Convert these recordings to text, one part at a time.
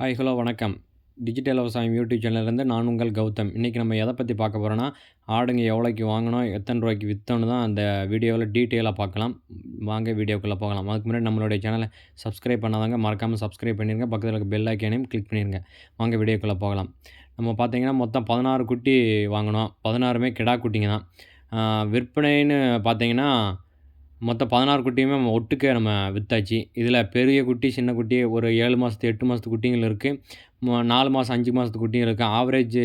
Hi hello வணக்கம். Digital விவசாயம் YouTube சேனல்லேருந்து நான் உங்கள் கௌதம். இன்றைக்கி நம்ம எதை பற்றி பார்க்க போகிறோன்னா ஆடுங்க எவ்வளோக்கு வாங்கணும் எத்தனை ரூபாய்க்கு விற்றோன்னு தான் அந்த வீடியோவில் டீட்டெயிலாக பார்க்கலாம். வாங்க வீடியோக்குள்ளே போகலாம். அதுக்கு முன்னாடி நம்மளுடைய சேனலை சப்ஸ்கிரைப் பண்ணாதவங்க மறக்காமல் சப்ஸ்கிரைப் பண்ணிடுங்க பக்கத்தில் இருக்க பெல் ஐக்கானையும் கிளிக் பண்ணிடுங்க வாங்க வீடியோக்குள்ளே போகலாம். நம்ம பார்த்தீங்கன்னா மொத்தம் பதினாறு குட்டி வாங்கினோம். பதினாறுமே கிடா குட்டிங்க தான். விற்பனைன்னு பார்த்தீங்கன்னா மொத்தம் பதினாறு குட்டியுமே நம்ம ஒட்டுக்க நம்ம விற்றாச்சு இதில் பெரிய குட்டி சின்ன குட்டி ஒரு ஏழு மாதத்து எட்டு மாதத்து குட்டிகள் இருக்குது நாலு மாதம் அஞ்சு மாதத்து குட்டிகள் இருக்குது ஆவரேஜ்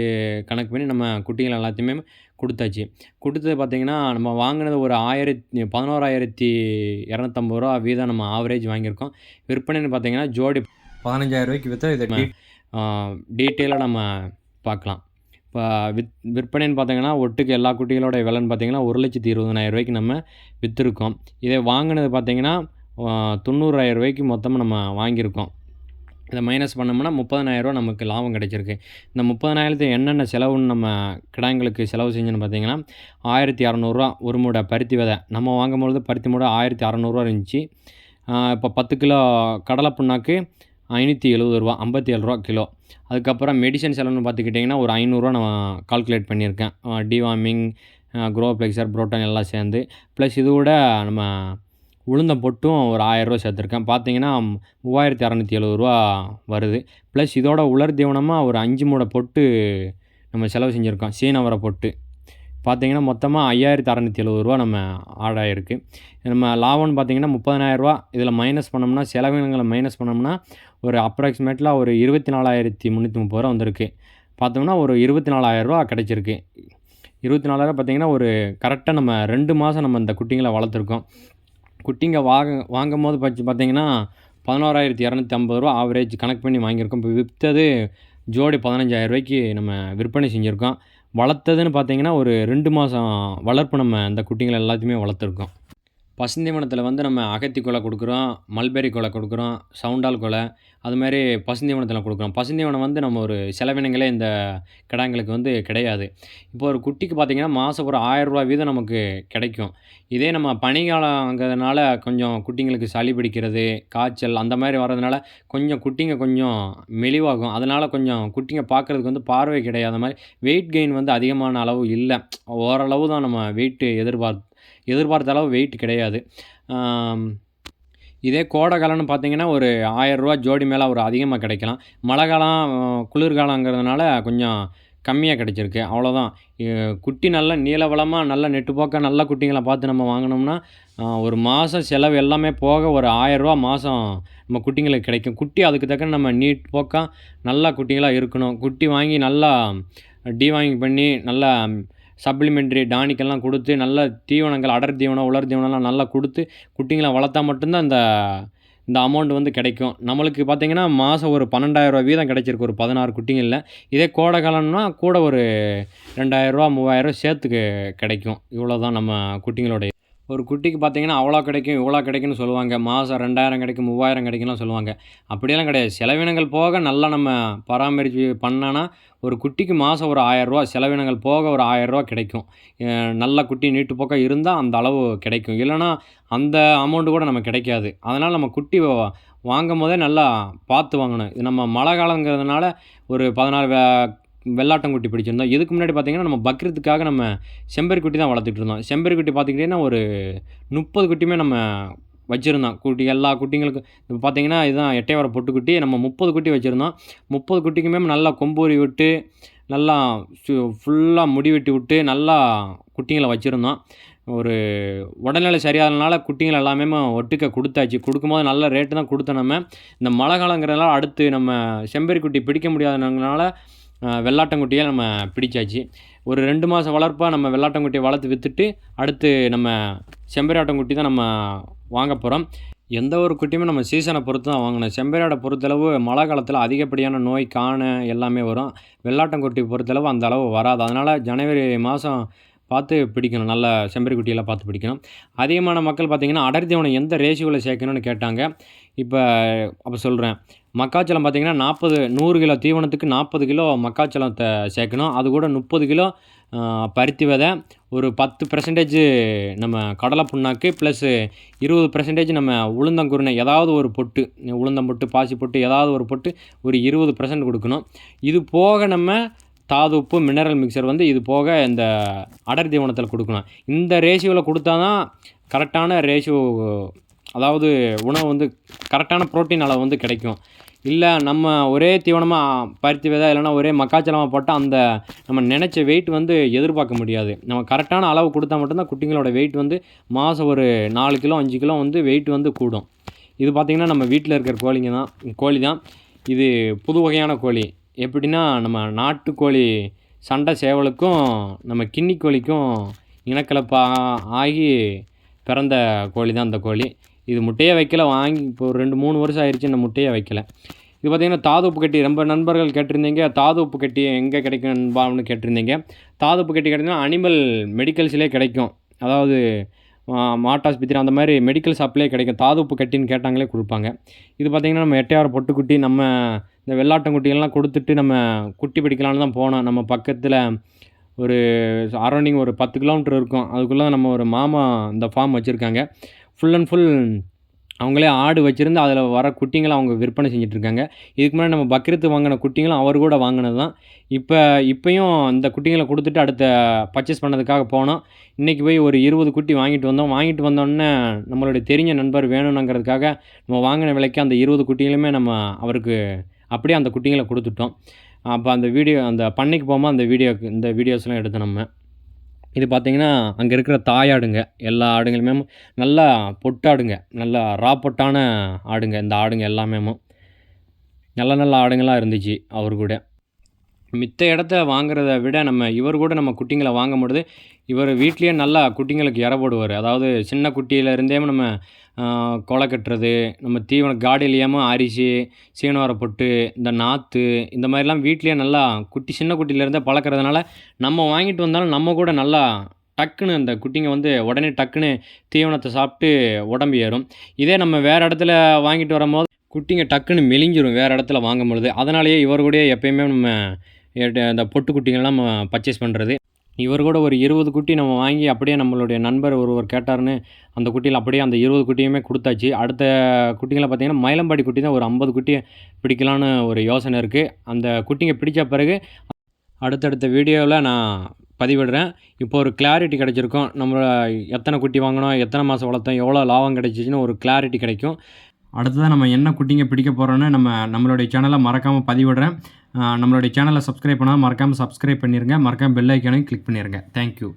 கணக்கு பண்ணி நம்ம குட்டிகள் எல்லாத்தையுமே கொடுத்தாச்சு. கொடுத்தது பார்த்திங்கன்னா நம்ம வாங்கினது ஒரு ஆயிரத்தி பதினோராயிரத்தி இரநூத்தம்பது ரூபா வீதம் நம்ம ஆவரேஜ் வாங்கியிருக்கோம். விற்பனைன்னு பார்த்தீங்கன்னா ஜோடி பதினஞ்சாயிரம் ரூபாய்க்கு விற்றா இதை டீட்டெயிலாக நம்ம பார்க்கலாம். இப்போ வித் விற்பனைன்னு பார்த்தீங்கன்னா ஒட்டுக்கு எல்லா குட்டிகளோட விலைன்னு பார்த்தீங்கன்னா ஒரு லட்சத்தி இருபதாயிரம் ரூபாய்க்கு நம்ம விற்றுருக்கோம் இதை வாங்கினது பார்த்தீங்கன்னா தொண்ணூறாயிரம் ரூபாய்க்கு மொத்தமாக நம்ம வாங்கியிருக்கோம். இதை மைனஸ் பண்ணோம்னா முப்பதனாயிரரூவா நமக்கு லாபம் கிடைச்சிருக்கு. இந்த முப்பதனாயிரத்து என்னென்ன செலவுன்னு நம்ம கிடாங்களுக்கு செலவு செஞ்சோன்னு பார்த்தீங்கன்னா ஆயிரத்தி அறநூறுவா ஒரு மூடை பருத்தி விதை. நம்ம வாங்கும்பொழுது பருத்தி மூடை ஆயிரத்தி அறநூறுவா இருந்துச்சு. இப்போ பத்து கிலோ கடலை புண்ணாக்கு ஐநூற்றி எழுபது ரூபா ஐம்பத்தி ஏழு ரூபா கிலோ. அதுக்கப்புறம் மெடிசன் செலவுன்னு பார்த்துக்கிட்டிங்கன்னா ஒரு ஐநூறுரூவா நான் கால்குலேட் பண்ணியிருக்கேன். டிவார்மிங் க்ரோ ப்ளெக்சர் புரோட்டான் எல்லாம் சேர்ந்து. ப்ளஸ் இது கூட நம்ம உளுந்தம் பொட்டும் ஒரு ஆயரூவா சேர்த்துருக்கேன். பார்த்தீங்கன்னா மூவாயிரத்தி அறநூற்றி எழுபது ரூபா வருது. ப்ளஸ் இதோட உலர் தீவனமாக ஒரு அஞ்சு மூடை பொட்டு நம்ம செலவு செஞ்சுருக்கோம். சீனவரை பொட்டு. பார்த்தீங்கன்னா மொத்தமாக ஐயாயிரத்தி அறநூற்றி எழுபது ரூபா நம்ம ஆடாயிருக்கு நம்ம லாபம்னு பார்த்தீங்கன்னா முப்பதனாயிரரூவா இதில் மைனஸ் பண்ணோம்னா செலவினங்களை மைனஸ் பண்ணோம்னா ஒரு அப்ராக்சிமேட்டில் ஒரு இருபத்தி நாலாயிரத்தி முந்நூற்றி முப்பது ரூபா வந்திருக்கு. பார்த்தோம்னா ஒரு இருபத்தி நாலாயிரரூவா கிடச்சிருக்கு. இருபத்தி நாலாயிரம் பார்த்தீங்கன்னா ஒரு கரெக்டாக நம்ம ரெண்டு மாதம் நம்ம இந்த குட்டிங்களை வளர்த்துருக்கோம். குட்டிங்க வாங்க வாங்கும் போது பச்சு பார்த்தீங்கன்னா பதினோராயிரத்தி இரநூத்தி ஐம்பது ரூபா ஆவரேஜ் கணக்கு பண்ணி வாங்கியிருக்கோம். இப்போ விற்றது ஜோடி பதினஞ்சாயிரம் ரூபாய்க்கு நம்ம விற்பனை செஞ்சுருக்கோம். வளர்த்ததுன்னு பார்த்தீங்கன்னா ஒரு ரெண்டு மாதம் வளர்ப்பு நம்ம அந்த குட்டிங்களை எல்லாத்தையுமே வளர்த்துருக்கோம். பசுந்தீவனத்தில் வந்து நம்ம அகத்தி கொலை கொடுக்குறோம் மல்பெரி கொலை கொடுக்குறோம் சவுண்டால் கொலை அது மாதிரி பசுந்தீவனத்தில் கொடுக்குறோம். பசுந்தீவனம் வந்து நம்ம ஒரு செலவினங்களே இந்த கிடாங்களுக்கு வந்து கிடையாது. இப்போ ஒரு குட்டிக்கு பார்த்திங்கன்னா மாதம் ஒரு ஆயரூபா வீதம் நமக்கு கிடைக்கும். இதே நம்ம பனிகாலங்கிறதுனால கொஞ்சம் குட்டிங்களுக்கு சளி பிடிக்கிறது காய்ச்சல் அந்த மாதிரி வர்றதுனால கொஞ்சம் குட்டிங்க கொஞ்சம் மெலிவாகும். அதனால் கொஞ்சம் குட்டிங்க பார்க்குறதுக்கு வந்து பார்வை கிடையாத மாதிரி வெயிட் கெயின் வந்து அதிகமான அளவு இல்லை. ஓரளவு தான் நம்ம வெயிட்டு எதிர்பார்த்து எதிர்பார்த்த அளவு வெயிட் கிடையாது. இதே கோடை காலம்னு பார்த்தீங்கன்னா ஒரு ஆயரூவா ஜோடி மேலே ஒரு அதிகமாக கிடைக்கலாம். மழை காலம் குளிர்காலங்கிறதுனால கொஞ்சம் கம்மியாக கிடச்சிருக்கு. அவ்வளோதான் குட்டி நல்லா நீளவளமாக நல்ல நெட்டுப்போக்காக நல்ல குட்டிங்களை பார்த்து நம்ம வாங்கினோம்னா ஒரு மாதம் செலவு எல்லாமே போக ஒரு ஆயரூவா மாதம் நம்ம குட்டிங்களுக்கு கிடைக்கும். குட்டி அதுக்கு தக்க நம்ம நீட் போக்காக நல்லா குட்டிங்களாக இருக்கணும். குட்டி வாங்கி நல்லா டிவாங்கிங் பண்ணி நல்லா சப்ளிமெண்ட்ரி டானிக்கெல்லாம் கொடுத்து நல்ல தீவனங்கள் அடர் தீவனம் உலர் தீவனம்லாம் நல்லா கொடுத்து குட்டிங்களை வளர்த்தா மட்டும்தான் இந்த இந்த அமௌண்ட் வந்து கிடைக்கும். நம்மளுக்கு பார்த்திங்கன்னா மாதம் ஒரு பன்னெண்டாயிரரூவா வீதம் கிடைச்சிருக்கு ஒரு பதினாறு குட்டிங்களில். இதே கோடை காலம்னா கூட ஒரு ரெண்டாயிரரூவா மூவாயிரரூவா சேர்த்துக்கு கிடைக்கும். இவ்வளோ தான் நம்ம குட்டிங்களோடைய ஒரு குட்டிக்கு பார்த்தீங்கன்னா அவ்வளோ கிடைக்கும் இவ்வளோ கிடைக்கும்னு சொல்லுவாங்க. மாதம் ரெண்டாயிரம் கிடைக்கும் மூவாயிரம் கிடைக்கும்லாம் சொல்லுவாங்க. அப்படியெல்லாம் கிடையாது. செலவினங்கள் போக நல்லா நம்ம பராமரித்து பண்ணோன்னா ஒரு குட்டிக்கு மாதம் ஒரு ஆயரூவா செலவினங்கள் போக ஒரு ஆயரூவா கிடைக்கும். நல்ல குட்டி நீட்டு பக்கம் இருந்தால் அந்த அளவு கிடைக்கும். இல்லைனா அந்த அமௌண்ட்டு கூட நம்ம கிடைக்காது. அதனால் நம்ம குட்டி வாங்கும் போதே நல்லா பார்த்து வாங்கணும். இது நம்ம மழை காலங்கிறதுனால ஒரு பதினாறு வெள்ளாட்டங்குட்டி பிடிச்சிருந்தோம். இதுக்கு முன்னாடி பார்த்திங்கன்னா நம்ம பக்ரீத்துக்காக நம்ம செம்பரி குட்டி தான் வளர்த்துட்டு இருந்தோம் செம்பரி குட்டி பார்த்துக்கிட்டிங்கன்னா ஒரு முப்பது குட்டியுமே நம்ம வச்சுருந்தோம். குட்டி எல்லா குட்டிங்களுக்கும் இப்போ பார்த்தீங்கன்னா இதுதான் எட்டை வர பொட்டுக்குட்டி. நம்ம முப்பது குட்டி வச்சுருந்தோம். முப்பது குட்டிக்குமே நல்லா கொம்பூரி விட்டு நல்லா ஃபுல்லாக முடி வெட்டி விட்டு நல்லா குட்டிங்களை வச்சுருந்தோம். ஒரு உடல்நிலை சரியாதனால குட்டிங்கள் எல்லாமே ஒட்டுக்க கொடுத்தாச்சு. கொடுக்கும்போது நல்ல ரேட்டு தான் கொடுத்தோம் நம்ம. இந்த மழை காலங்கிறதுனால அடுத்து நம்ம செம்பரி குட்டி பிடிக்க முடியாதனால வெள்ளாட்டங்குட்டியை நம்ம பிடிச்சாச்சு. ஒரு ரெண்டு மாதம் வளர்ப்பாக நம்ம வெள்ளாட்டங்குட்டியை வளர்த்து விற்றுட்டு அடுத்து நம்ம செம்பரியாட்டங்குட்டி தான் நம்ம வாங்க போகிறோம் எந்த ஒரு குட்டியுமே நம்ம சீசனை பொறுத்து தான் வாங்கணும். செம்பரியாடை பொறுத்தளவு மழை காலத்தில் அதிகப்படியான நோய் காண எல்லாமே வரும். வெள்ளாட்டங்குட்டி பொறுத்தளவு அந்த அளவு வராது. அதனால் ஜனவரி மாதம் பார்த்து பிடிக்கணும். நல்ல செம்பரி குட்டியெல்லாம் பார்த்து பிடிக்கணும். அதிகமான மக்கள் பார்த்திங்கன்னா அடர்த்தி தீவனம் எந்த ரேஷியோவில் சேர்க்கணும்னு கேட்டாங்க. இப்போ அப்போ சொல்கிறேன் மக்காச்சோளம் பார்த்திங்கன்னா நாற்பது நூறு கிலோ தீவனத்துக்கு நாற்பது கிலோ மக்காச்சோளத்தை சேர்க்கணும். அது கூட முப்பது கிலோ பருத்தி விதை. ஒரு பத்து பர்சன்டேஜ் நம்ம கடலை புண்ணாக்கு ப்ளஸ்ஸு இருபது பர்சன்டேஜ் நம்ம உளுந்தங்குருணை ஏதாவது ஒரு பொட்டு உளுந்தம் பொட்டு பாசி பொட்டு ஏதாவது ஒரு பொட்டு ஒரு இருபது பர்சன்ட் கொடுக்கணும். இது போக நம்ம தாது உப்பு மினரல் மிக்சர் வந்து இது போக இந்த அடர் தீவனத்தில் கொடுக்கணும் இந்த ரேஷியோவில் கொடுத்தா தான் கரெக்டான ரேஷியோ அதாவது உணவு வந்து கரெக்டான புரோட்டீன் அளவு வந்து கிடைக்கும். இல்லை நம்ம ஒரே தீவனமாக பருத்தி விதை இல்லைன்னா ஒரே மக்காச்சோளமாக போட்டால் அந்த நம்ம நினச்ச வெயிட் வந்து எதிர்பார்க்க முடியாது. நம்ம கரெக்டான அளவு கொடுத்தா மட்டும்தான் குட்டிங்களோட வெயிட் வந்து மாதம் ஒரு நாலு கிலோ அஞ்சு கிலோ வந்து வெயிட் வந்து கூடும். இது பார்த்திங்கன்னா நம்ம வீட்டில் இருக்கிற கோழிங்க தான் கோழி தான். இது புது வகையான கோழி. எப்படின்னா நம்ம நாட்டுக்கோழி சண்டை சேவலுக்கும் நம்ம கிண்ணி கோழிக்கும் இனக்கலப்பாக ஆகி பிறந்த கோழி தான் அந்த கோழி. இது முட்டையே வைக்கல வாங்கி இப்போ ஒரு ரெண்டு மூணு வருஷம் ஆயிடுச்சு இந்த முட்டையே வைக்கல. இது பார்த்திங்கன்னா தாது உப்பு கட்டி ரொம்ப நண்பர்கள் கேட்டிருந்தீங்க தாது உப்பு கட்டி எங்கே கிடைக்கும் நண்பான்னு கேட்டிருந்தீங்க. தாது உப்பு கட்டி கேட்டிங்கன்னா அனிமல் மெடிக்கல்ஸ்லேயே கிடைக்கும். அதாவது மாட்டாஸ்பத்திரி அந்த மாதிரி மெடிக்கல் ஷாப்லேயே கிடைக்கும். தாது உப்பு கட்டின்னு கேட்டாங்களே கொடுப்பாங்க. இது பார்த்திங்கன்னா நம்ம எட்டையாரம் பொட்டுக்குட்டி நம்ம இந்த வெள்ளாட்டங்குட்டிகள்லாம் கொடுத்துட்டு நம்ம குட்டி பிடிக்கலான்னு தான் போனோம். நம்ம பக்கத்தில் ஒரு அரௌண்டிங் ஒரு பத்து கிலோமீட்டர் இருக்கும். அதுக்குள்ளே நம்ம ஒரு மாமா இந்த ஃபார்ம் வச்சுருக்காங்க. ஃபுல் அண்ட் ஃபுல் அவங்களே ஆடு வச்சுருந்து அதில் வர குட்டிங்களை அவங்க விற்பனை செஞ்சிட்ருக்காங்க. இதுக்கு முன்னாடி நம்ம பக்ரீத்து வாங்கின குட்டிங்களும் அவர் கூட வாங்கினது தான் இப்போ இப்போயும் அந்த குட்டிங்களை கொடுத்துட்டு அடுத்த பர்ச்சேஸ் பண்ணதுக்காக போனோம். இன்றைக்கி போய் ஒரு இருபது குட்டி வாங்கிட்டு வந்தோம். வாங்கிட்டு வந்தோடனே நம்மளுடைய தெரிஞ்ச நண்பர் வேணும்னுங்கிறதுக்காக நம்ம வாங்கின விலைக்கு அந்த இருபது குட்டிகளுமே நம்ம அவருக்கு அப்படியே அந்த குட்டிங்களை கொடுத்துட்டோம். அப்போ அந்த வீடியோ அந்த பண்ணைக்கு போகும்போது அந்த வீடியோக்கு இந்த வீடியோஸ்லாம் எடுத்தோம் நம்ம. இது பார்த்திங்கன்னா அங்கே இருக்கிற தாயாடுங்க எல்லா ஆடுங்களுமே நல்லா பொட்டாடுங்க நல்லா ராப்பொட்டான ஆடுங்க. இந்த ஆடுங்க எல்லாமே நல்ல நல்ல ஆடுங்களாக இருந்துச்சு அவர் கூட. மித்த இடத்த வாங்குறத விட நம்ம இவர் கூட நம்ம குட்டிங்களை வாங்கும்பொழுது இவர் வீட்லேயே நல்லா குட்டிங்களுக்கு இற போடுவார். அதாவது சின்ன குட்டியிலேருந்தே நம்ம கொலை கட்டுறது நம்ம தீவனம் காடிலேயாமல் அரிசி சீனவர பொட்டு இந்த நாற்று இந்த மாதிரிலாம் வீட்லேயே நல்லா குட்டி சின்ன குட்டியிலேருந்தே பழக்கிறதுனால நம்ம வாங்கிட்டு வந்தாலும் நம்ம கூட நல்லா டக்குன்னு அந்த குட்டிங்க வந்து உடனே டக்குன்னு தீவனத்தை சாப்பிட்டு உடம்பு ஏறும். இதே நம்ம வேறு இடத்துல வாங்கிட்டு வரும்போது குட்டிங்க டக்குன்னு மெலிஞ்சிரும் வேறு இடத்துல வாங்கும் பொழுது அதனாலேயே இவர் கூட எப்பயுமே நம்ம அந்த பொட்டு குட்டிகள்லாம் நம்ம பர்ச்சேஸ் பண்ணுறது இவர் கூட ஒரு இருபது குட்டி நம்ம வாங்கி அப்படியே நம்மளுடைய நண்பர் ஒருவர் கேட்டார்னு அந்த குட்டியில் அப்படியே அந்த இருபது குட்டியுமே கொடுத்தாச்சு. அடுத்த குட்டிங்களை பார்த்திங்கன்னா மயிலம்பாடி குட்டி தான் ஒரு ஐம்பது குட்டியை பிடிக்கலான்னு ஒரு யோசனை இருக்குது அந்த குட்டிங்க பிடித்த பிறகு அடுத்தடுத்த வீடியோவில் நான் பதிவிடுறேன். இப்போ ஒரு கிளாரிட்டி கிடச்சிருக்கும். நம்ம எத்தனை குட்டி வாங்கினோம் எத்தனை மாதம் வளர்த்தோம் எவ்வளோ லாபம் கிடைச்சிச்சின்னு ஒரு கிளாரிட்டி கிடைக்கும். அடுத்ததாக நம்ம என்ன குட்டிங்க பிடிக்க போகிறோன்னு நம்ம நம்மளுடைய சேனலை மறக்காமல் பதிவிடுறேன். நம்மளுடைய சேனலை சப்ஸ்கிரைப் பண்ணால் மறக்காமல் சப்ஸ்கிரைப் பண்ணிடுங்க மறக்காமல் பெல் ஐக்கானையும் கிளிக் பண்ணிடுங்க தேங்க்யூ